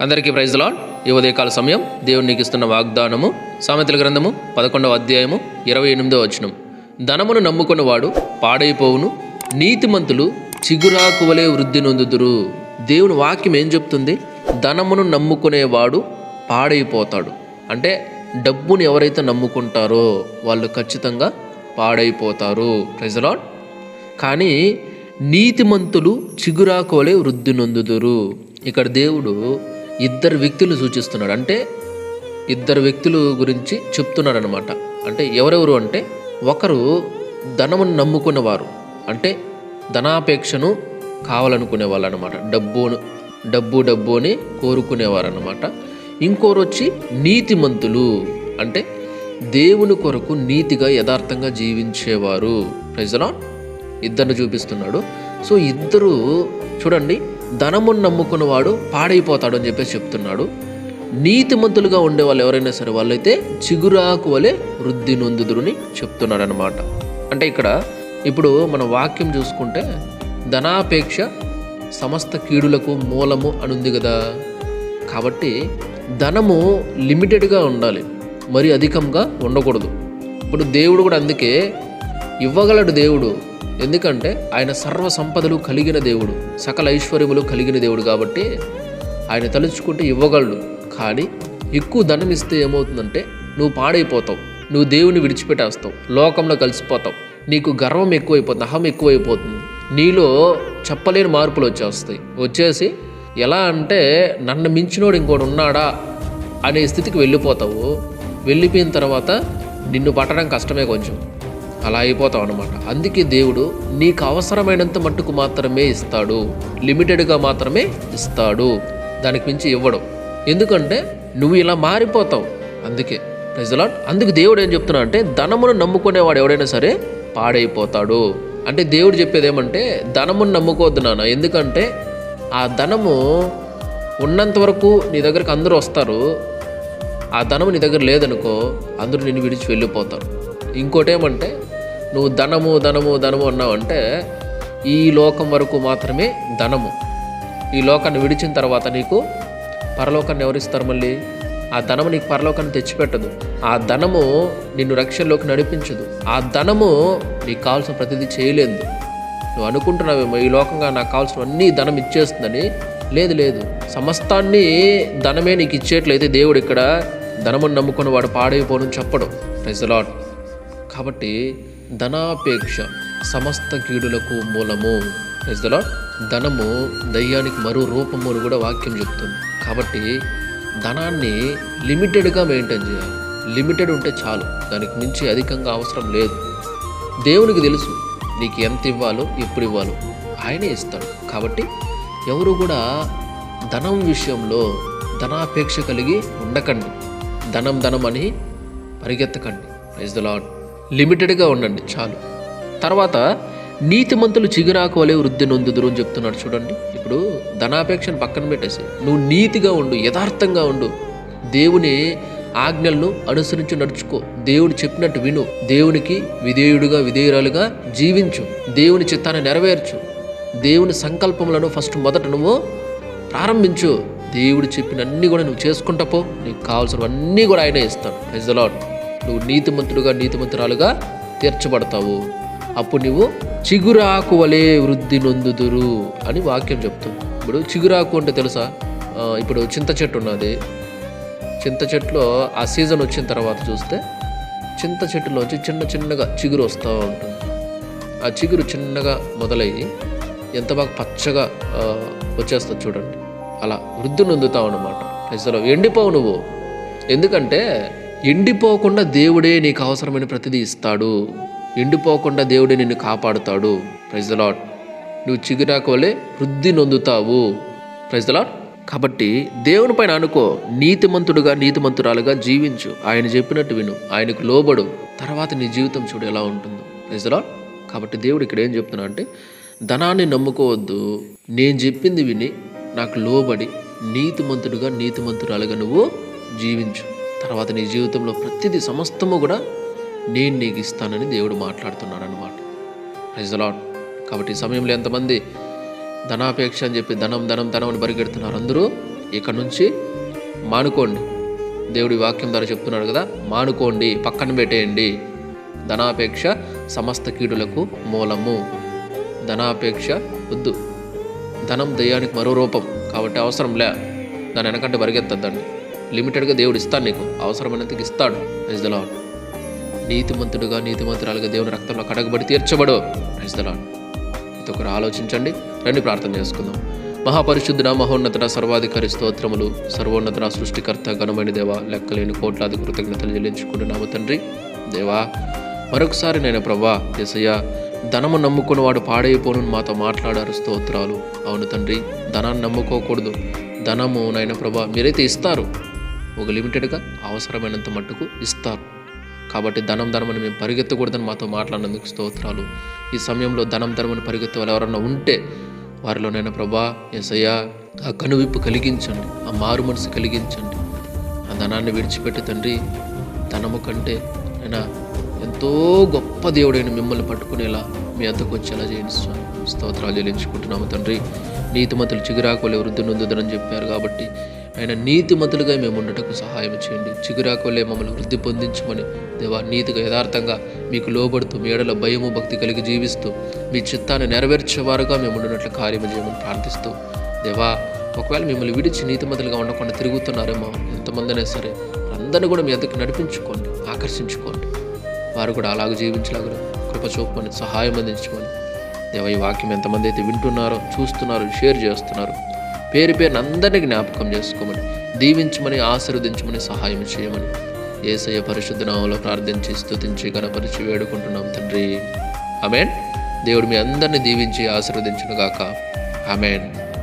అందరికీ praise lord ఈ ఉదయకాల సమయం దేవుడు నీకు ఇస్తున్న వాగ్దానము సామెతల గ్రంథము పదకొండవ అధ్యాయము ఇరవై ఎనిమిదవ వచనం. ధనమును నమ్ముకున్నవాడు పాడైపోవును నీతిమంతులు చిగురాకు వలె వృద్ధి నొందుదురు. దేవుని వాక్యం ఏం చెప్తుంది? ధనమును నమ్ముకునేవాడు పాడైపోతాడు. అంటే డబ్బును ఎవరైతే నమ్ముకుంటారో వాళ్ళు ఖచ్చితంగా పాడైపోతారు. ప్రైజ్ లాడ్ కానీ నీతిమంతులు చిగురాకువలే వృద్ధి నొందుదురు. ఇక్కడ దేవుడు ఇద్దరు వ్యక్తులు సూచిస్తున్నాడు అంటే ఇద్దరు వ్యక్తులు గురించి చెప్తున్నాడు అనమాట అంటే ఎవరెవరు అంటే ఒకరు ధనమును నమ్ముకునేవారు అంటే ధనాపేక్షను కావాలనుకునే వాళ్ళు అనమాట డబ్బును డబ్బు డబ్బు అని కోరుకునేవారు అనమాట ఇంకోరు వచ్చి నీతిమంతులు. అంటే దేవుని కొరకు నీతిగా యథార్థంగా జీవించేవారు. ప్రజలా ఇద్దరిని చూపిస్తున్నాడు. సో ఇద్దరు చూడండి ధనమును నమ్ముకున్నవాడు పాడైపోతాడు అని చెప్పేసి చెప్తున్నాడు. నీతిమంతులుగా ఉండే వాళ్ళు ఎవరైనా సరే వాళ్ళైతే చిగురాకు వలె వృద్ధి నొందుదురుని చెప్తున్నాడు అనమాట అంటే ఇక్కడ ఇప్పుడు మన వాక్యం చూసుకుంటే ధనాపేక్ష సమస్త కీడులకు మూలము అని ఉంది కదా. కాబట్టి ధనము లిమిటెడ్గా ఉండాలి మరి అధికంగా ఉండకూడదు. ఇప్పుడు దేవుడు కూడా అందుకే ఇవ్వగలడు దేవుడు ఎందుకంటే ఆయన సర్వ సంపదలు కలిగిన దేవుడు సకల ఐశ్వర్యములు కలిగిన దేవుడు కాబట్టి ఆయన తలుచుకుంటే ఇవ్వగలడు. కానీ ఎక్కువ ధనం ఇస్తే ఏమవుతుందంటే నువ్వు పాడైపోతావు నువ్వు దేవుని విడిచిపెట్టేస్తావు లోకంలో కలిసిపోతావు నీకు గర్వం ఎక్కువైపోతుంది అహం ఎక్కువైపోతుంది నీలో చెప్పలేని మార్పులు వచ్చేస్తాయి. వచ్చేసి ఎలా అంటే నన్ను మించినోడు ఇంకోటి ఉన్నాడా అనే స్థితికి వెళ్ళిపోతావు. వెళ్ళిపోయిన తర్వాత నిన్ను పట్టడం కష్టమే కొంచెం. అలా అయిపోతావు అనమాట అందుకే దేవుడు నీకు అవసరమైనంత మట్టుకు మాత్రమే ఇస్తాడు. లిమిటెడ్గా మాత్రమే ఇస్తాడు. దానికి మించి ఇవ్వడం. ఎందుకంటే నువ్వు ఇలా మారిపోతావు. అందుకే. ప్రజలాట్ అందుకు దేవుడు ఏం చెప్తున్నా అంటే ధనమును నమ్ముకునేవాడు ఎవడైనా సరే పాడైపోతాడు. అంటే దేవుడు చెప్పేది ఏమంటే ధనమును నమ్ముకోవద్దు నాన్న. ఎందుకంటే ఆ ధనము ఉన్నంత వరకు నీ దగ్గరకు అందరూ వస్తారు. ఆ ధనము నీ దగ్గర లేదనుకో అందరూ నిన్ను విడిచి వెళ్ళిపోతారు. ఇంకోటి ఏమంటే నువ్వు ధనము ధనము ధనము అన్నావంటే ఈ లోకం వరకు మాత్రమే ధనము. ఈ లోకాన్ని విడిచిన తర్వాత నీకు పరలోకాన్ని ఎవరిస్తారు మళ్ళీ? ఆ ధనము నీకు పరలోకాన్ని తెచ్చిపెట్టదు. ఆ ధనము నిన్ను రక్షణలోకి నడిపించదు. ఆ ధనము నీకు కావాల్సిన ప్రతిదీ చేయలేదు. నువ్వు అనుకుంటున్నావేమో ఈ లోకంగా నాకు కావాల్సినవన్నీ ధనం ఇచ్చేస్తుందని? లేదు లేదు. సమస్తాన్ని ధనమే నీకు ఇచ్చేట్లయితే దేవుడు ఇక్కడ ధనమును నమ్ముకుని వాడు పాడైపోను చెప్పడు. ప్రజలాట్ కాబట్టి ధనాపేక్ష సమస్త కీడులకు మూలము. ప్రజలాట్ ధనము దయ్యానికి మరో రూపము అని కూడా వాక్యం చెప్తుంది. కాబట్టి ధనాన్ని లిమిటెడ్గా మెయింటైన్ చేయాలి. లిమిటెడ్ ఉంటే చాలు. దానికి మించి అధికంగా అవసరం లేదు. దేవునికి తెలుసు. నీకు ఎంత ఇవ్వాలో ఎప్పుడు ఇవ్వాలో. ఆయనే ఇస్తాడు. కాబట్టి ఎవరు కూడా ధనం విషయంలో ధనాపేక్ష కలిగి ఉండకండి. ధనం ధనం అని పరిగెత్తకండి. ప్రైజ్ ద లాడ్ లిమిటెడ్గా ఉండండి చాలు. తర్వాత నీతిమంతులు చిగురాకు వలె వృద్ధి నొందుదురు అని చెప్తున్నాడు చూడండి. ఇప్పుడు ధనాపేక్షను పక్కన పెట్టేసి నువ్వు నీతిగా ఉండు యథార్థంగా ఉండు. దేవుని ఆజ్ఞలను అనుసరించి నడుచుకో. దేవుడు చెప్పినట్టు విను. దేవునికి విధేయుడుగా విధేయురాలుగా జీవించు. దేవుని చిత్తాన్ని నెరవేర్చు. దేవుని సంకల్పములను ఫస్ట్ మొదట నువ్వు ప్రారంభించు. దేవుడు చెప్పినన్నీ కూడా నువ్వు చేసుకుంటా పో. నీకు కావాల్సినవన్నీ కూడా ఆయనే ఇస్తాడు. ప్రైజ్ ద లార్డ్ నువ్వు నీతిమంతుడుగా నీతిమంతురాలుగా తీర్చబడతావు. అప్పుడు నువ్వు చిగురాకు వలె వృద్ధి నొందుదురు అని వాక్యం చెప్తుంది. ఇప్పుడు చిగురాకు అంటే తెలుసా? ఇప్పుడు చింత చెట్టు ఉన్నది. చింత చెట్టులో ఆ సీజన్ వచ్చిన తర్వాత చూస్తే చింత చెట్టులోంచి చిన్న చిన్నగా చిగురు వస్తూ ఉంటుంది. ఆ చిగురు చిన్నగా మొదలయ్యి ఎంత బాగా పచ్చగా వచ్చేస్తుంది చూడండి. అలా వృద్ధి నొందుతావు అనమాట అసలు ఎండిపోవు నువ్వు. ఎందుకంటే ఎండిపోకుండా దేవుడే నీకు అవసరమైన ప్రతిదీ ఇస్తాడు. ఎండిపోకుండా దేవుడే నిన్ను కాపాడుతాడు. ప్రజలాట్ నువ్వు చిగురాకు వలె వృద్ధి నొందుతావు. ప్రజలాట్ కాబట్టి దేవుని పైన అనుకో నీతిమంతుడుగా నీతిమంతురాలుగా జీవించు. ఆయన చెప్పినట్టు విను. ఆయనకు లోబడు. తర్వాత నీ జీవితం చూడు ఎలా ఉంటుందో. ప్రజలాట్ కాబట్టి దేవుడు ఇక్కడ ఏం చెప్తున్నా అంటే ధనాన్ని నమ్ముకోవద్దు. నేను చెప్పింది విని నాకు లోబడి నీతిమంతుడుగా నీతిమంతురాలుగా నువ్వు జీవించు. తర్వాత నీ జీవితంలో ప్రతిదీ సమస్తము కూడా నేను నీకు ఇస్తానని దేవుడు మాట్లాడుతున్నాడు అనమాట ప్రజలాట్ కాబట్టి ఈ సమయంలో ఎంతమంది ధనాపేక్ష అని చెప్పి ధనం ధనం ధనం అని పరిగెడుతున్నారు అందరూ ఇక్కడ నుంచి మానుకోండి. దేవుడి వాక్యం ద్వారా చెప్తున్నాడు కదా మానుకోండి పక్కన పెట్టేయండి. ధనాపేక్ష సమస్త కీడులకు మూలము. ధనాపేక్ష వద్దు. ధనం దయ్యానికి మరో రూపం. కాబట్టి అవసరం లే. దాని వెనకంటే పరిగెత్తద్దండి. లిమిటెడ్గా దేవుడు ఇస్తాడు నీకు. అవసరమైనంతకి ఇస్తాడు. ప్రైజ్ ద లార్డ్ నీతిమంతుడుగా నీతిమంతురాలుగా దేవుని రక్తంలో కడగబడి తీర్చబడు. ప్రైజ్ ద ప్రతి ఒక్కరు ఆలోచించండి. రండి ప్రార్థన చేసుకుందాం. మహాపరిశుద్ధుడ మహోన్నతుడ సర్వాధికారి స్తోత్రములు సర్వోన్నతుడ సృష్టికర్త ఘనమైన దేవ లెక్కలేని కోట్లాది కృతజ్ఞతలు చెల్లించుకుంటున్నాము తండ్రి. దేవా మరొకసారి నేను ప్రభా ఎసయ్య ధనము నమ్ముకున్న వాడు పాడైపోను మాతో మాట్లాడారు స్తోత్రాలు. అవును తండ్రి ధనాన్ని నమ్ముకోకూడదు. ధనము నాయన ప్రభా మీరైతే ఇస్తారు. ఒక లిమిటెడ్గా అవసరమైనంత మట్టుకు ఇస్తారు. కాబట్టి ధనం ధనమని మేము పరిగెత్తకూడదని మాతో మాట్లాడినందుకు స్తోత్రాలు. ఈ సమయంలో ధనం ధనమని పరిగెత్తే వాళ్ళు ఎవరన్నా ఉంటే వారిలోనైనా ప్రభా ఎసయ్య ఆ కనువిప్పు కలిగించండి ఆ మారు మనసు కలిగించండి. ఆ ధనాన్ని విడిచిపెట్టి తండ్రి ధనము కంటే అయినా ఎంతో గొప్ప దేవుడైన మిమ్మల్ని పట్టుకునేలా మీ అంతకు వచ్చేలా చేయండి స్వామి. స్తోత్రాలు చెల్లించుకుంటున్నాము తండ్రి. నీతిమతులు చిగురాకులే వృద్ధి నొందుదరని చెప్పారు కాబట్టి ఆయన నీతిమంతులుగా మేము ఉండటకు సహాయం చేయండి. చిగురాకులే మమ్మల్ని వృద్ధి పొందించమని దేవా నీతిగా యథార్థంగా మీకు లోబడుతూ మీ ఎడల భయము భక్తి కలిగి జీవిస్తూ మీ చిత్తాన్ని నెరవేర్చేవారుగా మేము ఉండినట్లు కార్యము చేయమని ప్రార్థిస్తూ దేవా ఒకవేళ మిమ్మల్ని విడిచి నీతిమంతులుగా ఉండకుండా తిరుగుతున్నారేమో ఎంతమందినే సరే అందరిని కూడా మీ అంతకు నడిపించుకోండి ఆకర్షించుకోండి. వారు కూడా అలాగ జీవించలాగరు కృప చూపమని సహాయం అందించమని దేవ ఈ వాక్యం ఎంతమంది అయితే వింటున్నారో చూస్తున్నారో షేర్ చేస్తున్నారు పేరు పేరుని అందరినీ జ్ఞాపకం చేసుకోమని దీవించమని ఆశీర్వదించమని సహాయం చేయమని. ఏసయ్య పరిశుద్ధ నామంలో ప్రార్థించి స్థుతించి గణపరిచి వేడుకుంటున్నాం తండ్రి. అమెన్ దేవుడు మీ అందరిని దీవించి ఆశీర్వదించును గాక అమెన్